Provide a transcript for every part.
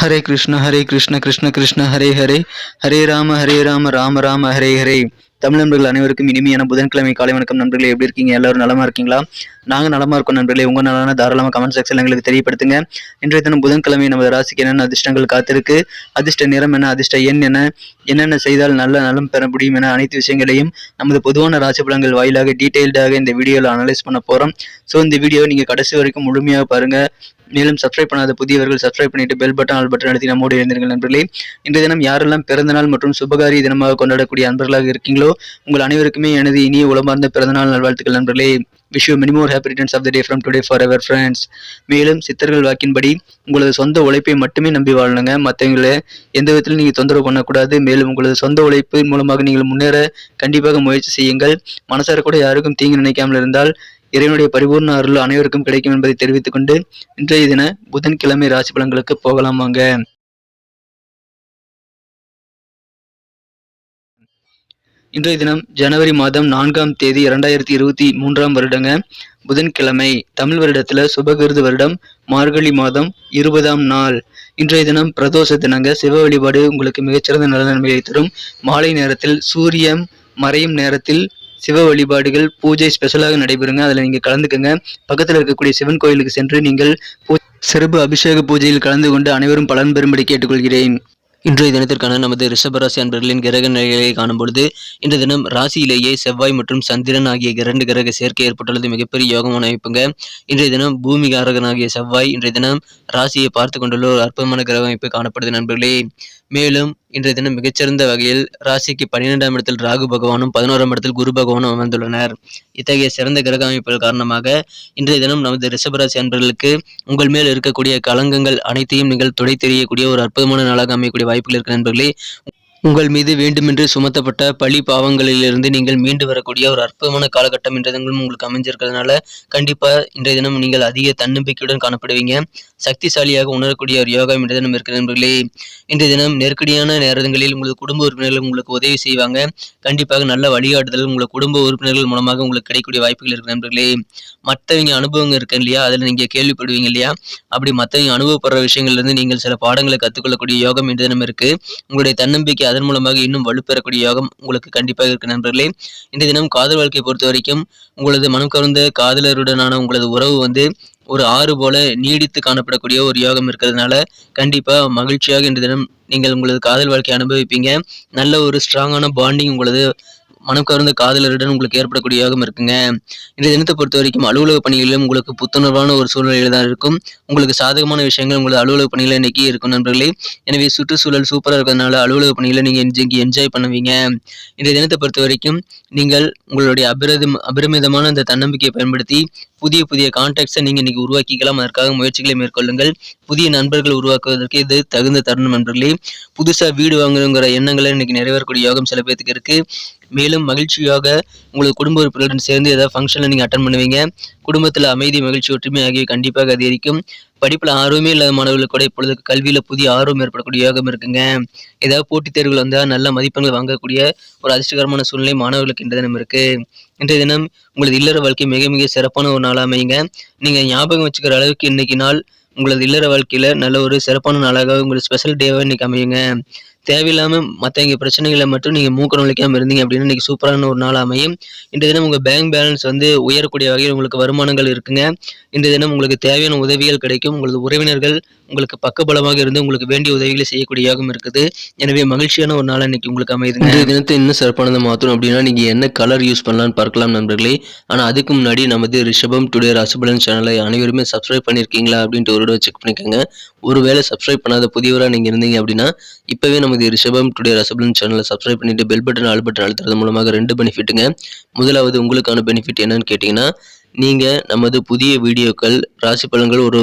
ஹரே கிருஷ்ண ஹரே கிருஷ்ண கிருஷ்ண கிருஷ்ண ஹரே ஹரே. ஹரே ராம ஹரே ராம ராம ராம ஹரே ஹரே. தமிழ் நண்பர்கள் அனைவருக்கும் இனிமையான புதன்கிழமை காலை வணக்கம் நண்பர்களே. எப்படி இருக்கீங்க? எல்லாரும் நலமா இருக்கீங்களா? நாங்கள் நலமா இருக்கோம் நண்பர்களே. உங்க நலன தாராளமாக கமெண்ட் செக்ஷன் எங்களுக்கு தெரியப்படுத்துங்க. இன்றைய தினம் புதன்கிழமை நமது ராசிக்கு என்னென்ன அதிர்ஷ்டங்கள் காத்திருக்கு? அதிர்ஷ்ட நிறம் என்ன? அதிர்ஷ்ட எண் என்ன? என்னென்ன செய்தால் நல்ல நலம் பெற முடியும் என அனைத்து விஷயங்களையும் நமது பொதுவான ராசி பலங்கள் வாயிலாக டீட்டெயில்டாக இந்த வீடியோவில் அனலைஸ் பண்ண போகிறோம் ஸோ இந்த வீடியோவை நீங்கள் கடைசி வரைக்கும் முழுமையாக பாருங்கள் மேலும் சப்ஸ்கிரைப் பண்ணாத புதியவர்கள் சப்ஸ்கிரைப் பண்ணிட்டு பெல் பட்டன் ஆல் பட்டன் அழுத்தி நம்மோடு இருந்திருங்கள் நண்பர்களே. இன்றைய தினம் யாரெல்லாம் பிறந்தநாள் மற்றும் சுபகாரிய தினமாக கொண்டாடக்கூடிய அன்பர்களாக இருக்கீங்களோ உங்கள் அனைவருக்குமே எனது இனிய உளமார்ந்த பிறந்தநாள் நல்வாழ்த்துக்கள் நண்பர்களே. Wish you many more happy returns of the day from today forever friends மேலும் சித்தர்கள் வாக்கின்படி உங்களது சொந்த உழைப்பை மட்டுமே நம்பி வாழணுங்க மற்றவங்களை எந்த விதத்திலும் நீங்கள் தொந்தரவு பண்ணக்கூடாது. மேலும் உங்களது சொந்த உழைப்பு மூலமாக நீங்கள் முன்னேற கண்டிப்பாக முயற்சி செய்யுங்கள். மனசார கூட யாருக்கும் தீங்கு நினைக்காமல் இருந்தால் இறைவனுடைய பரிபூர்ண அருள் அனைவருக்கும் கிடைக்கும் என்பதை தெரிவித்துக் கொண்டு இன்றைய தின புதன்கிழமை ராசி பலன்களுக்கு போகலாம் வாங்க. இன்றைய தினம் ஜனவரி மாதம் நான்காம் தேதி இரண்டாயிரத்தி இருபத்தி மூன்றாம் வருடங்க. புதன்கிழமை தமிழ் வருடத்துல சுபகிருது வருடம் மார்கழி மாதம் இருபதாம் நாள். இன்றைய தினம் பிரதோஷ தினங்க. சிவ வழிபாடு உங்களுக்கு மிகச்சிறந்த நல்ல நன்மையை தரும். மாலை நேரத்தில் சூரியன் மறையும் நேரத்தில் சிவ வழிபாடுகள் பூஜை ஸ்பெஷலாக நடைபெறுங்க. அதில் நீங்கள் கலந்துக்கங்க. பக்கத்தில் இருக்கக்கூடிய சிவன் கோயிலுக்கு சென்று நீங்கள் பூ- சிறப்பு அபிஷேக பூஜையில் கலந்து கொண்டு அனைவரும் பலன் பெறும்படி கேட்டுக்கொள்கிறேன். இன்றைய தினத்திற்கான நமது ரிஷபராசி அன்பர்களின் கிரக நிலைகளை காணும் பொழுது இன்றைய தினம் ராசியிலேயே செவ்வாய் மற்றும் சந்திரன் ஆகிய இரண்டு கிரக சேர்க்கை ஏற்பட்டுள்ளது. மிகப்பெரிய யோகமான அமைப்புங்க. இன்றைய தினம் பூமி காரகனாகிய செவ்வாய் இன்றைய தினம் ராசியை பார்த்து கொண்டுள்ள ஒரு அற்புதமான கிரக அமைப்பு காணப்படுது நண்பர்களே. மேலும் இன்றைய தினம் மிகச்சிறந்த வகையில் ராசிக்கு பன்னிரெண்டாம் இடத்தில் ராகு பகவானும் பதினோராம் இடத்தில் குரு பகவானும் அமர்ந்துள்ளனர். இத்தகைய சிறந்த கிரக அமைப்புகள் காரணமாக இன்றைய தினம் நமது ரிஷபராசி அன்பர்களுக்கு உங்கள் மேல் இருக்கக்கூடிய கலங்கங்கள் அனைத்தையும் நீங்கள் துடை தெரியக்கூடிய ஒரு அற்புதமான நாளாக அமையக்கூடிய வாய்ப்புகள் இருக்கிற நண்பர்களே உங்கள் மீது வேண்டுமென்று சுமத்தப்பட்ட பழி பாவங்களிலிருந்து நீங்கள் மீண்டு வரக்கூடிய ஒரு அற்புதமான காலகட்டம் இன்றைய தினம் உங்களுக்கு அமைஞ்சிருக்கிறதுனால கண்டிப்பாக இன்றைய தினம் நீங்கள் அதிக தன்னம்பிக்கையுடன் காணப்படுவீங்க. சக்திசாலியாக உணரக்கூடிய ஒரு யோகா இன்றைய தினம் இருக்கிறது நண்பர்களே இன்றைய தினம் நெருக்கடியான நேரங்களில் உங்களது குடும்ப உறுப்பினர்கள் உங்களுக்கு உதவி செய்வாங்க. கண்டிப்பாக நல்ல வழிகாட்டுதல் உங்கள் குடும்ப உறுப்பினர்கள் மூலமாக உங்களுக்கு கிடைக்கக்கூடிய வாய்ப்புகள் இருக்கு நண்பர்களே. மற்றவங்க அனுபவங்கள் இருக்கு இல்லையா? அதில் நீங்கள் கேள்விப்படுவீங்க இல்லையா? அப்படி மற்றவங்க அனுபவப்படுற விஷயங்கள்லேருந்து நீங்கள் சில பாடங்களை கற்றுக்கொள்ளக்கூடிய யோகம் இன்றைய தினம் இருக்குது உங்களுடைய தன்னம்பிக்கை அதன் மூலமாக இன்னும் வலுப்பெறக்கூடிய யோகம் உங்களுக்கு கண்டிப்பாக இருக்கு நண்பர்களே. இந்த தினம் காதல் வாழ்க்கையை பொறுத்த வரைக்கும் உங்களது மனம் கவர்ந்த காதலருடனான உங்களது உறவு வந்து ஒரு ஆறு போல நீடித்து காணப்படக்கூடிய ஒரு யோகம் இருக்கிறதுனால கண்டிப்பாக மகிழ்ச்சியாக இன்றைய தினம் நீங்கள் உங்களது காதல் வாழ்க்கையை அனுபவிப்பீங்க. நல்ல ஒரு ஸ்ட்ராங்கான பாண்டிங் உங்களது மனம் கவர்ந்த காதலருடன் உங்களுக்கு ஏற்படக்கூடிய இருக்குங்க. இன்றைய தினத்தை பொறுத்த வரைக்கும் அலுவலக பணிகளிலும் உங்களுக்கு புத்துணர்வான ஒரு சூழ்நிலையில் தான் இருக்கும். உங்களுக்கு சாதகமான விஷயங்கள் உங்களது அலுவலக பணிகளை இன்னைக்கு இருக்கும் நண்பர்களே. எனவே சுற்றுச்சூழல் சூப்பராக இருக்கிறதுனால அலுவலக பணிகளை நீங்கள் இன்றைக்கு என்ஜாய் பண்ணுவீங்க. இன்றைய தினத்தை பொறுத்த வரைக்கும் நீங்கள் உங்களுடைய அபிரதம் அபிரமிதமான அந்த தன்னம்பிக்கையை பயன்படுத்தி புதிய புதிய கான்டாக்ட்ஸை நீங்கள் இன்னைக்கு உருவாக்கிக்கலாம். அதற்காக முயற்சிகளை மேற்கொள்ளுங்கள். புதிய நண்பர்கள் உருவாக்குவதற்கு இது தகுந்த தருணம் நண்பர்களே. புதுசாக வீடு வாங்கணுங்கிற எண்ணங்களை இன்னைக்கு நிறைவேறக்கூடிய யோகம் சில பேர்த்துக்கு இருக்குது மேலும் மகிழ்ச்சியாக உங்களது குடும்ப உறுப்பினருடன் சேர்ந்து ஏதாவது ஃபங்க்ஷனில் நீங்கள் அட்டன் பண்ணுவீங்க. குடும்பத்தில் அமைதி மகிழ்ச்சி ஒற்றுமை ஆகியவை கண்டிப்பாக அதிகரிக்கும். படிப்பில் ஆர்வமே இல்லாத மாணவர்களுக்கு கூட இப்பொழுது கல்வியில் புதிய ஆர்வம் ஏற்படக்கூடிய யோகம் இருக்குங்க. ஏதாவது போட்டித் தேர்வுகள் வந்தால் நல்ல மதிப்பெண்கள் வாங்கக்கூடிய ஒரு அதிர்ஷ்டகரமான சூழ்நிலை மாணவர்களுக்கு இன்றைய தினம் இருக்குது இன்றைய தினம் உங்களது இல்லற வாழ்க்கை மிக மிக சிறப்பான ஒரு நாளாக அமையுங்க. நீங்கள் ஞாபகம் வச்சுக்கிற அளவுக்கு இன்னைக்கு நாள் உங்களது இல்லற வாழ்க்கையில் நல்ல ஒரு சிறப்பான நாளாக உங்களுக்கு ஸ்பெஷல் டேவாக இன்னைக்கு அமையுங்க. தேவையில்லாமல் மற்றவங்க பிரச்சனைகளை மட்டும் நீங்கள் மூக்க நுழைக்காமல் இருந்தீங்க அப்படின்னா இன்றைக்கி சூப்பரான ஒரு நாள் அமையும். இன்றைய தினம் உங்கள் பேங்க் பேலன்ஸ் வந்து உயரக்கூடிய வகையில் உங்களுக்கு வருமானங்கள் இருக்குங்க. இன்றைய தினம் உங்களுக்கு தேவையான உதவிகள் கிடைக்கும். உங்களது உறவினர்கள் உங்களுக்கு பக்கபலமாக இருந்து உங்களுக்கு வேண்டிய உதவிகளை செய்யக்கூடிய யோகம் இருக்குது. எனவே மகிழ்ச்சியான ஒரு நாள் இன்னைக்கு உங்களுக்கு அமையுதுங்க. இன்றைய தினத்தை இன்னும் சிறப்பானதை மாற்றணும் அப்படின்னா நீங்கள் என்ன கலர் யூஸ் பண்ணலாம்னு பார்க்கலாம் நண்பர்களே. ஆனால் அதுக்கு முன்னாடி நமது ரிஷபம் டுடே ராசிபலன் சேனலை அனைவருமே சப்ஸ்கிரைப் பண்ணியிருக்கீங்களா அப்படின்ட்டு ஒரு செக் பண்ணிக்கோங்க. ஒருவேளை சப்ஸ்கிரைப் பண்ணாத புதியவராக நீங்கள் இருந்தீங்க அப்படின்னா இப்போவே நமது ரிஷபம் டுடே ரசபலன் சேனலை சப்ஸ்கிரைப் பண்ணிட்டு பெல் பட்டன் ஆல் பட்டன் அழுத்துறது மூலமாக ரெண்டு பெனிஃபிட்டுங்க முதலாவது உங்களுக்கான பெனிஃபிட் என்னன்னு கேட்டிங்கன்னா நீங்கள் நமது புதிய வீடியோக்கள் ராசி பலன்கள் ஒரு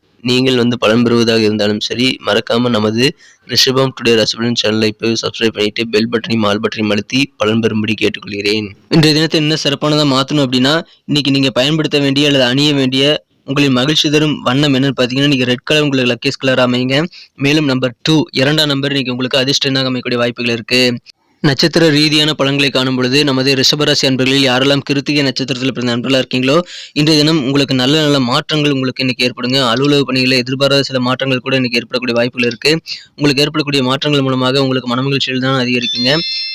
நீங்கள் வந்து பலன் பெறுவதாக இருந்தாலும் சரி மறக்காமல் நமது ரிஷபம் டுடே ரசபலன் சேனலை இப்போ சப்ஸ்கிரைப் பண்ணிட்டு பெல் பட்டனையும் ஆல் பட்டனையும் அழுத்தி பலன் பெறும்படி கேட்டுக்கொள்கிறேன். இன்றைய தினத்தை என்ன சிறப்பானதாக மாற்றணும் அப்படின்னா இன்னைக்கு நீங்கள் பயன்படுத்த வேண்டிய அல்லது அணிய வேண்டிய உங்களின் மகிழ்ச்சி தரும் வண்ணம் என்னன்னு பார்த்தீங்கன்னா நீங்கள் ரெட் கலர் உங்களுக்கு லக்கேஸ் கலர் அமைங்க மேலும் நம்பர் டூ இரண்டாம் நம்பர் இன்னைக்கு உங்களுக்கு அதிர்ஷ்டனாக அமைக்கக்கூடிய வாய்ப்புகள் இருக்குது நட்சத்திர ரீதியான பலன்களை காணும் பொழுது நமது ரிஷபராசி அன்பர்களில் யாரெல்லாம் கிருத்திகை நட்சத்திரத்தில் பிறந்த அன்பர்களாக இருக்கீங்களோ இன்றைய தினம் உங்களுக்கு நல்ல நல்ல மாற்றங்கள் உங்களுக்கு இன்னைக்கு ஏற்படுங்க. அலுவலக பணிகளில் எதிர்பாராத சில மாற்றங்கள் கூட இன்னைக்கு ஏற்படக்கூடிய வாய்ப்புகள் இருக்கு. உங்களுக்கு ஏற்படக்கூடிய மாற்றங்கள் மூலமாக உங்களுக்கு மனமகிழ்ச்சியில் தான் அதிகரிக்குங்க.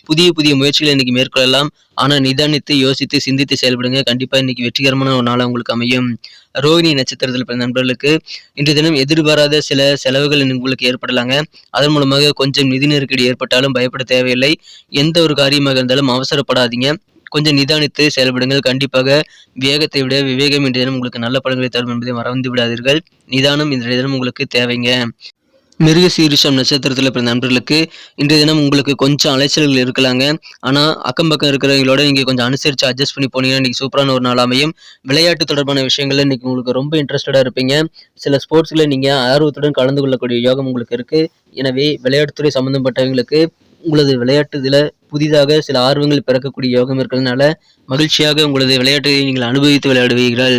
புதிய புதிய முயற்சிகளை இன்னைக்கு மேற்கொள்ளலாம். ஆனால் நிதானித்து யோசித்து சிந்தித்து செயல்படுங்க. கண்டிப்பாக இன்னைக்கு வெற்றிகரமான ஒரு நாளாக உங்களுக்கு அமையும். ரோகிணி நட்சத்திரத்தில் பிறந்த நண்பர்களுக்கு இன்று தினம் எதிர்பாராத சில செலவுகள் உங்களுக்கு ஏற்படலாங்க. அதன் மூலமாக கொஞ்சம் நிதி நெருக்கடி ஏற்பட்டாலும் பயப்பட தேவையில்லை. எந்த ஒரு காரியமாக இருந்தாலும் அவசரப்படாதீங்க. கொஞ்சம் நிதானித்து செயல்படுங்கள். கண்டிப்பாக வேகத்தை விட விவேகம் இன்றைய தினம் உங்களுக்கு நல்ல பலன்களை தரும் என்பதை மறந்து விடாதீர்கள். நிதானம் இன்றைய தினம் உங்களுக்கு தேவைங்க. மிருகசீரிஷம் நட்சத்திரத்தில் பிறந்த நண்பர்களுக்கு இன்றைய தினம் உங்களுக்கு கொஞ்சம் அலைச்சல்கள் இருக்கலாங்க. ஆனால் அக்கம் பக்கம் இருக்கிறவங்களோட நீங்கள் கொஞ்சம் அனுசரித்து அட்ஜஸ்ட் பண்ணி போனீங்கன்னா இன்றைக்கி சூப்பரான ஒரு நாள் அமையும். விளையாட்டு தொடர்பான விஷயங்களில் இன்றைக்கி உங்களுக்கு ரொம்ப இன்ட்ரெஸ்டடாக இருப்பீங்க. சில ஸ்போர்ட்ஸில் நீங்கள் ஆர்வத்துடன் கலந்து கொள்ளக்கூடிய யோகம் உங்களுக்கு இருக்குது எனவே விளையாட்டுத்துறை சம்மந்தப்பட்டவங்களுக்கு உங்களது விளையாட்டு இதில் புதிதாக சில ஆர்வங்கள் பிறக்கக்கூடிய யோகம் இருக்கிறதுனால மகிழ்ச்சியாக உங்களது விளையாட்டை நீங்கள் அனுபவித்து விளையாடுவீர்கள்.